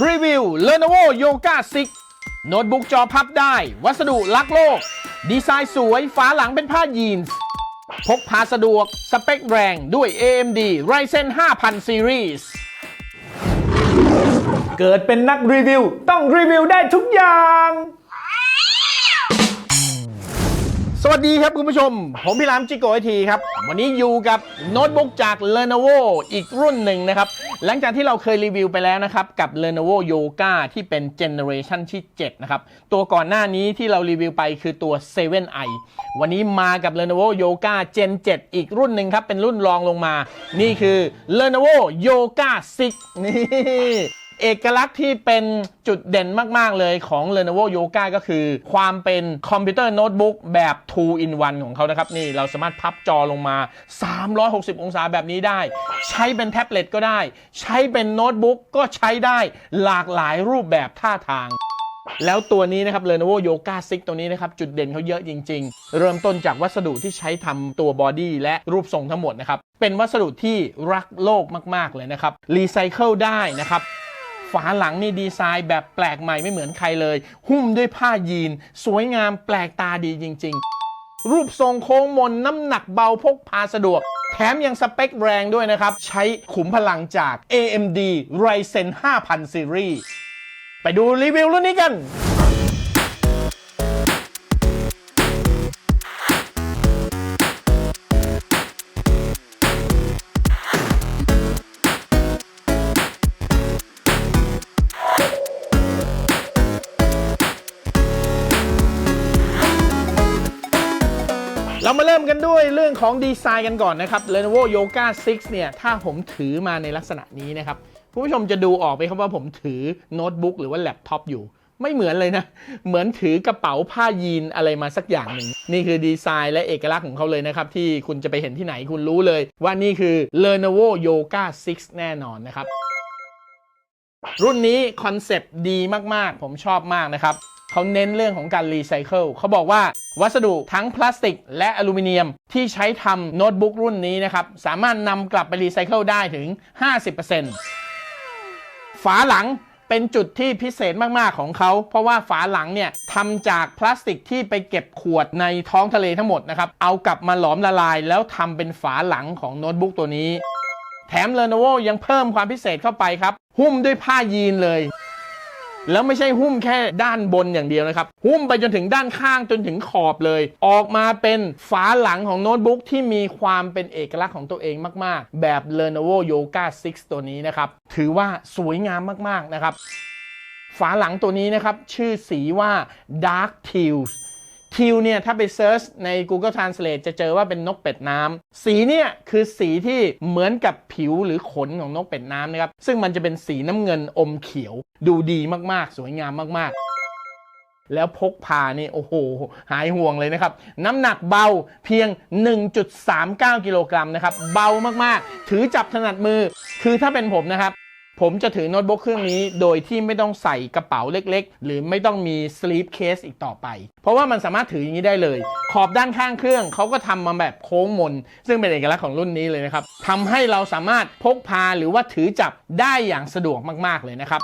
รีวิว Lenovo Yoga 6 โน้ตบุ๊กจอพับได้ วัสดุรักโลก ดีไซน์สวยฝาหลังเป็นผ้ายีนส์พกพาสะดวก สเปคแรงด้วย AMD Ryzen 5000 Series เกิดเป็นนักรีวิว ต้องรีวิวได้ทุกอย่าง วัสดีครับคุณผู้ชม ผมพี่รามจิโกไอทีครับ วันนี้อยู่กับโน้ตบุ๊กจาก Lenovo อีกรุ่นหนึ่งนะครับ หลังจากที่เราเคยรีวิวไปแล้วนะครับ กับ Lenovo Yoga ที่เป็นเจเนอเรชันที่ 7 นะครับ ตัวก่อนหน้านี้ที่เรารีวิวไปคือตัว 7i วันนี้มากับ Lenovo Yoga Gen 7 อีกรุ่นหนึ่งครับ เป็นรุ่นรองลงมา นี่คือ Lenovo Yoga 6 นี่ เอกลักษณ์ที่เป็นจุดเด่นมาก ๆ เลยของ Lenovo Yoga ก็คือ ความเป็นคอมพิวเตอร์โน้ตบุ๊กแบบ 2 in 1 ของเขานะครับ นี่เราสามารถพับจอลงมา 360 องศาแบบนี้ได้ ใช้เป็นแท็บเล็ตก็ได้ ใช้เป็นโน้ตบุ๊กก็ใช้ได้หลากหลายรูปแบบท่าทางแล้วตัวนี้นะครับ Lenovo Yoga 6 ตัวนี้นะครับ จุดเด่นเขาเยอะจริง ๆ เริ่มต้นจากวัสดุที่ใช้ทำตัวบอดี้และรูปทรงทั้งหมดนะครับ เป็นวัสดุที่รักโลกมาก ๆ เลยนะครับ รีไซเคิลได้นะครับ ฝาหลังนี่ดีไซน์แบบแปลกใหม่ไม่เหมือนใครเลย หุ้มด้วยผ้ายีน สวยงามแปลกตาดีจริง ๆ รูปทรงโค้งมนน้ำหนักเบาพกพาสะดวกแถมยังสเปคแรงด้วยนะครับ ใช้ขุมพลังจาก AMD Ryzen 5000 Series ไปดูรีวิวรุ่นนี้กัน เรามาเริ่มกันด้วยเรื่องของดีไซน์กันก่อนนะครับ Lenovo Yoga 6 เนี่ย ถ้าผมถือมาในลักษณะนี้นะครับคุณผู้ชมจะดูออกไหมครับว่าผมถือโน้ตบุ๊กหรือว่าแล็ปท็อปอยู่ไม่เหมือนเลยนะ เหมือนถือกระเป๋าผ้ายีนอะไรมาสักอย่างหนึ่ง นี่คือดีไซน์และเอกลักษณ์ของเขาเลยนะครับ ที่คุณจะไปเห็นที่ไหนคุณรู้เลย ว่านี่คือ Lenovo Yoga 6 แน่นอนนะครับ รุ่นนี้คอนเซปต์ดีมาก ๆ ผมชอบมากนะครับ เขาเน้นเรื่องของการรีไซเคิลเขาบอกว่าวัสดุทั้งพลาสติก และอลูมิเนียมที่ใช้ทำโน้ตบุ๊กรุ่นนี้นะครับ สามารถนำกลับไปรีไซเคิลได้ถึง 50%ฝาหลังเป็นจุดที่พิเศษมาก ๆ ของเขา เพราะว่าฝาหลังเนี่ยทำจากพลาสติกที่ไปเก็บขวดในท้องทะเลทั้งหมดนะครับ เอากลับมาหลอมละลาย แล้วทำเป็นฝาหลังของโน้ตบุ๊กตัวนี้ แถม Lenovo ยังเพิ่มความพิเศษเข้าไปครับ หุ้มด้วยผ้ายีนเลย แล้วไม่ใช่หุ้มแค่ด้านบนอย่างเดียวนะครับ หุ้มไปจนถึงด้านข้างจนถึงขอบเลย ออกมาเป็นฝาหลังของโน้ตบุ๊กที่มีความเป็นเอกลักษณ์ของตัวเองมาก ๆ แบบ Lenovo Yoga 6 ตัวนี้นะครับ ถือว่าสวยงามมาก ๆ นะครับ ฝาหลังตัวนี้นะครับ ชื่อสีว่า Dark Teals ทิวเนี่ยถ้าไปเซิร์ชใน Google Translate จะเจอว่าเป็นนกเป็ดน้ำสีเนี่ยคือสีที่เหมือนกับผิวหรือขนของนกเป็ดน้ำนะครับ ซึ่งมันจะเป็นสีน้ำเงินอมเขียว ดูดีมากๆ สวยงามมากๆแล้วพกพานี่โอ้โห หายห่วงเลยนะครับ น้ำหนักเบาเพียง 1.39 กิโลกรัมนะครับ เบามาก ๆ ถือจับถนัดมือ คือถ้าเป็นผมนะครับ ผมจะถือโน้ตบุ๊กเครื่องนี้โดยที่ไม่ต้องใส่กระเป๋าเล็กๆ หรือไม่ต้องมีสลีปเคสอีกต่อไป เพราะว่ามันสามารถถืออย่างนี้ได้เลย ขอบด้านข้างเครื่องเขาก็ทำมาแบบโค้งมน ซึ่งเป็นเอกลักษณ์ของรุ่นนี้เลยนะครับทำให้เราสามารถพกพาหรือว่าถือจับได้อย่างสะดวกมากๆเลยนะครับ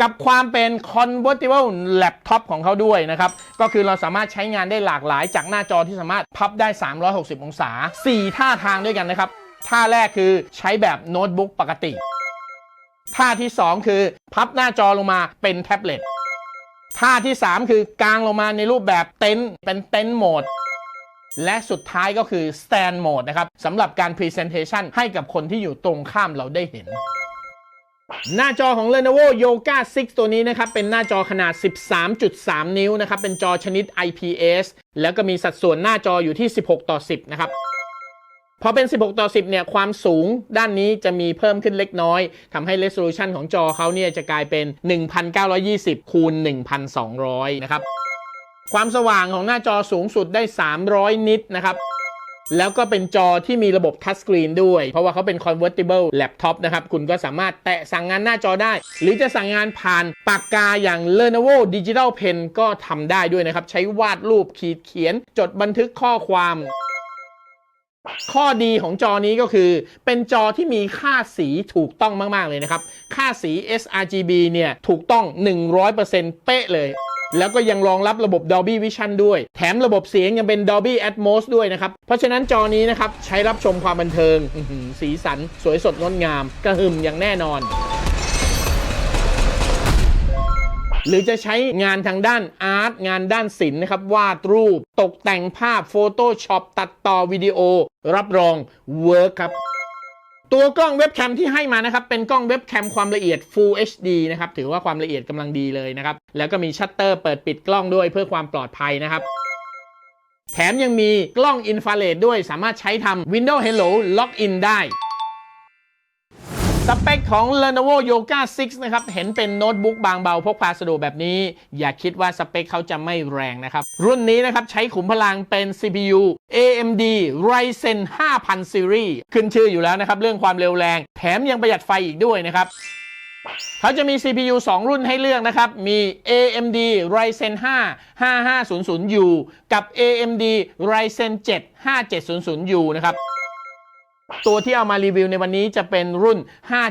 กับความเป็น convertible laptop ของเขาด้วยนะครับ ก็คือเราสามารถใช้งานได้หลากหลายจากหน้าจอที่สามารถพับได้ 360 องศา 4 ท่าทางด้วยกันนะครับ ท่าแรกคือใช้แบบโน้ตบุ๊กปกติ ท่าที่ 2 คือ พับหน้าจอลงมาเป็นแท็บเล็ตท่าที่ 3 คือกางลงมาในรูปแบบเต็นท์เป็นเต็นท์โหมด และสุดท้ายก็คือ stand mode นะครับสำหรับการ presentation ให้กับคนที่อยู่ตรงข้ามเราได้เห็น หน้าจอของ Lenovo Yoga 6 ตัวนี้นะครับ เป็นหน้าจอขนาด 13.3 นิ้วนะครับ เป็นจอชนิด IPS แล้วก็มีสัดส่วนหน้าจออยู่ที่ 16 ต่อ 10 นะครับ พอเป็น 16 ต่อ 10 เนี่ย ความสูงด้านนี้จะมีเพิ่มขึ้นเล็กน้อย ทำให้ resolution ของจอเขาเนี่ยจะกลายเป็น 1920 คูณ 1200 นะครับ ความสว่างของหน้าจอสูงสุดได้ 300 นิตนะครับ แล้วก็เป็นจอที่มีระบบทัชสกรีนด้วย เพราะว่าเขาเป็น convertible laptop นะครับ คุณก็สามารถแตะสั่งงานหน้าจอได้ หรือจะสั่งงานผ่านปากกาอย่าง Lenovo Digital Pen ก็ทำได้ด้วยนะครับ ใช้วาดรูปขีดเขียน จดบันทึกข้อความ ข้อดีของจอนี้ก็คือ เป็นจอที่มีค่าสีถูกต้องมาก ๆ เลยนะครับ ค่าสี sRGB เนี่ยถูกต้อง 100%เป๊ะเลย แล้วก็ยังรองรับระบบ Dolby Vision ด้วย แถมระบบเสียงยังเป็น Dolby Atmos ด้วยนะครับ เพราะฉะนั้นจอนี้นะครับ ใช้รับชมความบันเทิง สีสันสวยสดงดงาม กระหึ่มอย่างแน่นอน หรือจะใช้งานทางด้านอาร์ตงานด้านศิลป์นะครับวาดรูป ตกแต่งภาพ Photoshop ตัดต่อวิดีโอ รับรองเวิร์คครับตัวกล้องเว็บแคมที่ให้มานะครับ เป็นกล้องเว็บแคมความละเอียด Full HD นะครับ ถือว่าความละเอียดกำลังดีเลยนะครับ แล้วก็มีชัตเตอร์เปิดปิดกล้องด้วยเพื่อความปลอดภัยนะครับ แถมยังมีกล้องอินฟราเรดด้วยสามารถใช้ทำ Windows Hello Login ได้ สเปคของ Lenovo Yoga 6 นะครับ เห็นเป็นโน้ตบุ๊กบางเบาพกพาสะดวกแบบนี้ อย่าคิดว่าสเปคเขาจะไม่แรงนะครับ รุ่นนี้นะครับ ใช้ขุมพลังเป็น CPU AMD Ryzen 5000 Series ขึ้นชื่ออยู่แล้วนะครับ เรื่องความเร็วแรง แถมยังประหยัดไฟอีกด้วยนะครับเขาจะมี CPU 2 รุ่นให้เลือกนะครับ มี AMD Ryzen 5 5500U กับ AMD Ryzen 7 5700U นะครับ ตัวที่เอามารีวิวในวันนี้จะเป็นรุ่น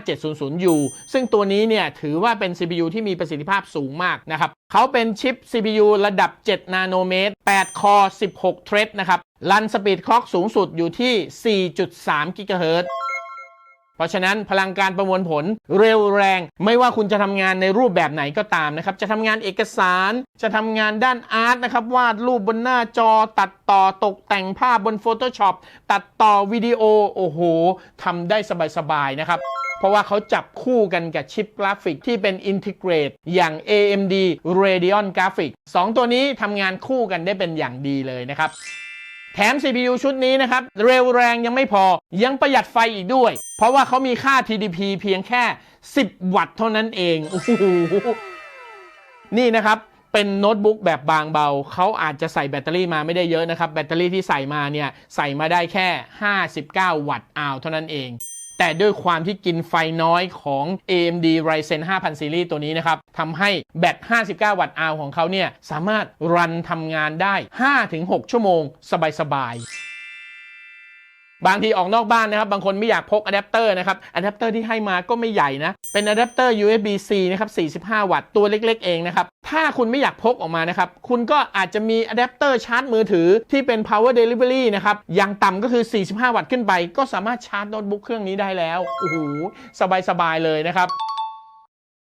5700U ซึ่งตัวนี้เนี่ยถือว่าเป็น CPU ที่มีประสิทธิภาพสูงมากนะครับเขาเป็นชิป CPU ระดับ 7 นาโนเมตร 8 คอร์16 เทรดนะครับ รันสปีดคล็อกสูงสุดอยู่ที่ 4.3 กิกะเฮิรตซ์ เพราะฉะนั้นพลังการประมวลผลเร็วแรง ไม่ว่าคุณจะทำงานในรูปแบบไหนก็ตามนะครับ จะทำงานเอกสาร จะทำงานด้านอาร์ตนะครับ วาดรูปบนหน้าจอ ตัดต่อตกแต่งภาพบน Photoshop ตัดต่อวิดีโอ โอ้โหทำได้สบายๆนะครับเพราะว่าเขาจับคู่กันกับชิปกราฟิกที่เป็นอินทิเกรตอย่าง AMD Radeon Graphics 2 ตัวนี้ทำงานคู่กันได้เป็นอย่างดีเลยนะครับ แถม CPU ชุดนี้นะครับ เร็วแรงยังไม่พอยังประหยัดไฟอีกด้วย เพราะว่าเขามีค่า TDP เพียงแค่ 10 วัตต์เท่านั้นเองโอ้โหนี่นะครับเป็นโน้ตบุ๊กแบบบางเบา เขาอาจจะใส่แบตเตอรี่มาไม่ได้เยอะนะครับ แบตเตอรี่ที่ใส่มาเนี่ย ใส่มาได้แค่ 59 วัตต์อาวเท่านั้นเอง แต่ด้วยความที่กินไฟน้อยของ AMD Ryzen 5000 Series ตัวนี้นะครับทำให้แบต 59 วัตต์อาวของเขาเนี่ย สามารถรันทำงานได้ 5-6 ชั่วโมง สบายๆ บางทีออกนอกบ้านนะครับ บางคนไม่อยากพกอะแดปเตอร์นะครับอะแดปเตอร์ที่ให้มาก็ไม่ใหญ่นะ เป็นอะแดปเตอร์ USB-C นะครับ 45 วัตต์ตัวเล็ก ๆ เองนะครับ ถ้าคุณไม่อยากพกออกมานะครับ คุณก็อาจจะมีอะแดปเตอร์ชาร์จมือถือที่เป็น power delivery นะครับ อย่างต่ำก็คือ 45 วัตต์ขึ้นไป ก็สามารถชาร์จโน้ตบุ๊กเครื่องนี้ได้แล้ว โอ้โห สบาย ๆ เลยนะครับ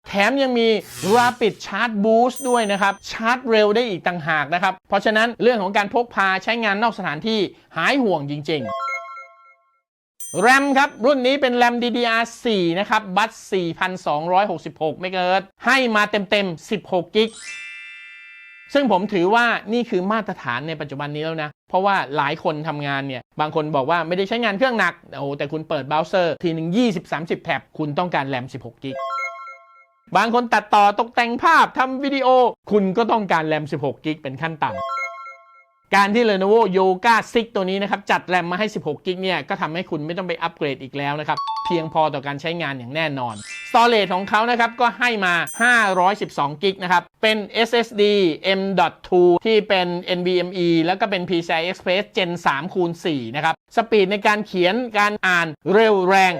แถมยังมี Rapid Charge Boost ด้วยนะครับ ชาร์จเร็วได้อีกต่างหากนะครับ เพราะฉะนั้นเรื่องของการพกพาใช้งานนอกสถานที่หายห่วงจริง ๆ แรมครับ รุ่นนี้เป็นแรม DDR4 นะครับ บัส4,266 เมกะเฮิรตให้มาเต็มๆ 16 กิก ซึ่งผมถือว่านี่คือมาตรฐานในปัจจุบันนี้แล้วนะ เพราะว่าหลายคนทำงานเนี่ย บางคนบอกว่าไม่ได้ใช้งานเครื่องหนัก โอ้แต่คุณเปิดเบราว์เซอร์ ทีหนึ่ง20-30 แท็บ คุณต้องการแรม 16 กิก บางคนตัดต่อตกแต่งภาพทำวิดีโอ คุณก็ต้องการแรม 16 กิกเป็นขั้นต่ำ การที่ Lenovo Yoga 6 ตัวนี้นะครับ จัดแรมมาให้ 16กิกเนี่ย ก็ทำให้คุณไม่ต้องไปอัปเกรดอีกแล้วนะครับ เพียงพอต่อการใช้งานอย่างแน่นอน Storage ของเขานะครับ ก็ให้มา 512กิกนะครับ เป็น SSD M.2 ที่เป็น NVMe แล้วก็เป็น PCI Express Gen 3 คูณ4นะครับ สปีดในการเขียนการอ่านเร็วแรง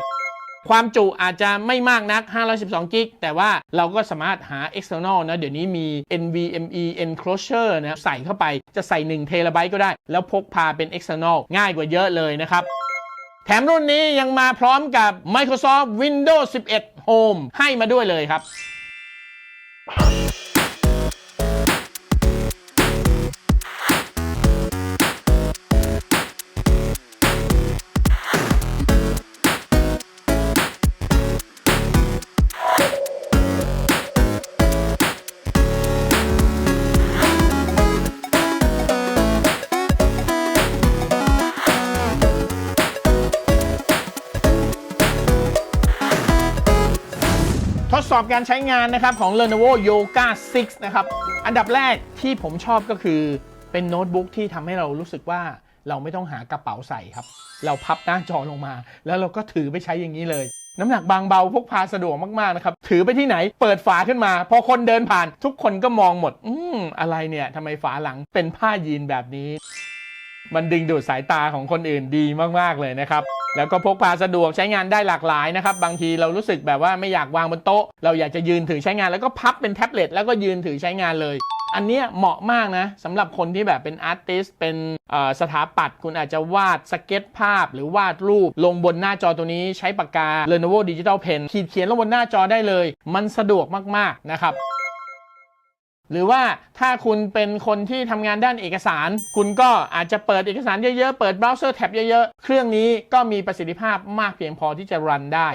ความจุอาจจะไม่มากนัก 512 กิก แต่ว่าเราก็สามารถหา external นะ เดี๋ยวนี้มี NVMe enclosure นะใส่เข้าไปจะใส่1เทราไบต์ก็ได้ แล้วพกพาเป็น external ง่ายกว่าเยอะเลยนะครับ แถมรุ่นนี้ยังมาพร้อมกับ Microsoft Windows 11 Home ให้มาด้วยเลยครับ สอบการใช้งานนะครับของ Lenovo Yoga 6 นะครับ อันดับแรกที่ผมชอบก็คือเป็นโน้ตบุ๊กที่ทำให้เรารู้สึกว่าเราไม่ต้องหากระเป๋าใส่ครับ เราพับหน้าจอลงมา แล้วเราก็ถือไปใช้อย่างนี้เลย น้ำหนักบางเบาพกพาสะดวกมากๆนะครับ ถือไปที่ไหนเปิดฝาขึ้นมา พอคนเดินผ่าน ทุกคนก็มองหมด อืมอะไรเนี่ยทำไมฝาหลังเป็นผ้ายีนแบบนี้ มันดึงดูดสายตาของคนอื่นดีมากๆเลยนะครับ แล้วก็พกพาสะดวกใช้งานได้หลากหลายนะครับ บางทีเรารู้สึกแบบว่าไม่อยากวางบนโต๊ะ เราอยากจะยืนถือใช้งานแล้วก็พับเป็นแท็บเล็ตแล้วก็ยืนถือใช้งานเลย อันเนี้ยเหมาะมากนะสำหรับคนที่แบบเป็นอาร์ติสเป็นสถาปัตย์คุณอาจจะวาดสเก็ตภาพ หรือวาดรูป ลงบนหน้าจอตัวนี้ใช้ปากกา Lenovo Digital Pen ขีดเขียนลงบนหน้าจอได้เลย มันสะดวกมากๆนะครับ หรือว่าถ้าคุณเป็นคนที่ทำงานด้านเอกสาร คุณก็อาจจะเปิดเอกสารเยอะๆ เปิดเบราว์เซอร์แท็บเยอะๆ เครื่องนี้ก็มีประสิทธิภาพมากเพียงพอที่จะรันได้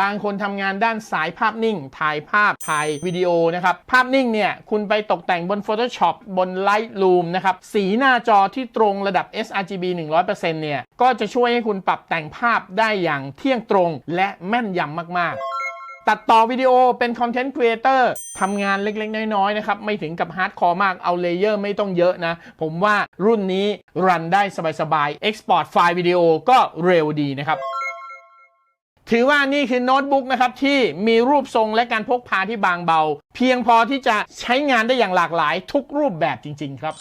บางคนทำงานด้านสายภาพนิ่ง ถ่ายภาพ ถ่ายวิดีโอนะครับ ภาพนิ่งเนี่ย คุณไปตกแต่งบน Photoshop บน Lightroom นะครับ สีหน้าจอที่ตรงระดับ sRGB 100%เนี่ย ก็จะช่วยให้คุณปรับแต่งภาพได้อย่างเที่ยงตรงและแม่นยำมากๆ ตัดต่อวิดีโอเป็นคอนเทนต์ครีเอเตอร์ทำงานเล็กๆ น้อยๆนะครับ ไม่ถึงกับฮาร์ดคอร์มากเอาเลเยอร์ไม่ต้องเยอะนะ ผมว่ารุ่นนี้รันได้สบายๆ Export ไฟล์วิดีโอก็เร็วดีนะครับถือว่านี่คือโน้ตบุ๊กนะครับ ที่มีรูปทรงและการพกพาที่บางเบา เพียงพอที่จะใช้งานได้อย่างหลากหลายทุกรูปแบบจริง ๆ ครับ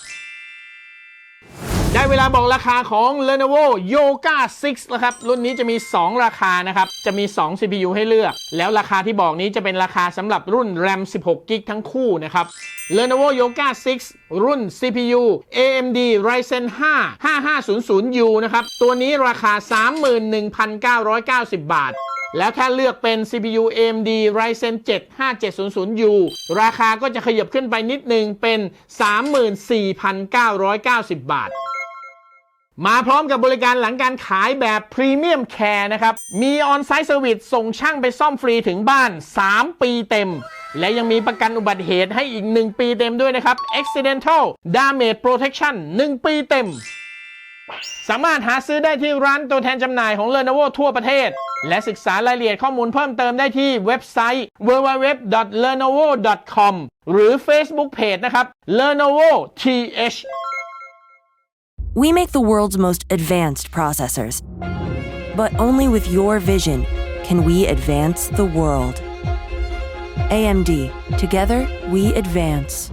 ได้เวลาบอกราคาของ Lenovo Yoga 6 แล้วครับ รุ่นนี้จะมี 2 ราคานะครับ จะมี 2 CPU ให้เลือก แล้วราคาที่บอกนี้จะเป็นราคาสำหรับรุ่น RAM 16 GB ทั้งคู่นะครับ Lenovo Yoga 6 รุ่น CPU AMD Ryzen 5 5500U นะครับ ตัวนี้ราคา 31,990 บาทแล้วถ้าเลือกเป็น CPU AMD Ryzen 7 5700U ราคาก็จะขยับขึ้นไปนิดนึงเป็น 34,990 บาท มาพร้อมกับบริการหลังการขายแบบพรีเมียมแคร์นะครับ มีออนไซต์เซอร์วิสส่งช่างไปซ่อมฟรีถึงบ้าน 3 ปีเต็ม และยังมีประกันอุบัติเหตุให้อีก 1 ปีเต็มด้วยนะครับ Accidental Damage Protection 1 ปีเต็ม สามารถหาซื้อได้ที่ร้านตัวแทนจำหน่ายของ Lenovo ทั่วประเทศ และศึกษารายละเอียดข้อมูลเพิ่มเติมได้ที่เว็บไซต์ www.lenovo.com หรือ Facebook Page นะครับ Lenovo TH We make the world's most advanced processors. But only with your vision can we advance the world. AMD, together we advance.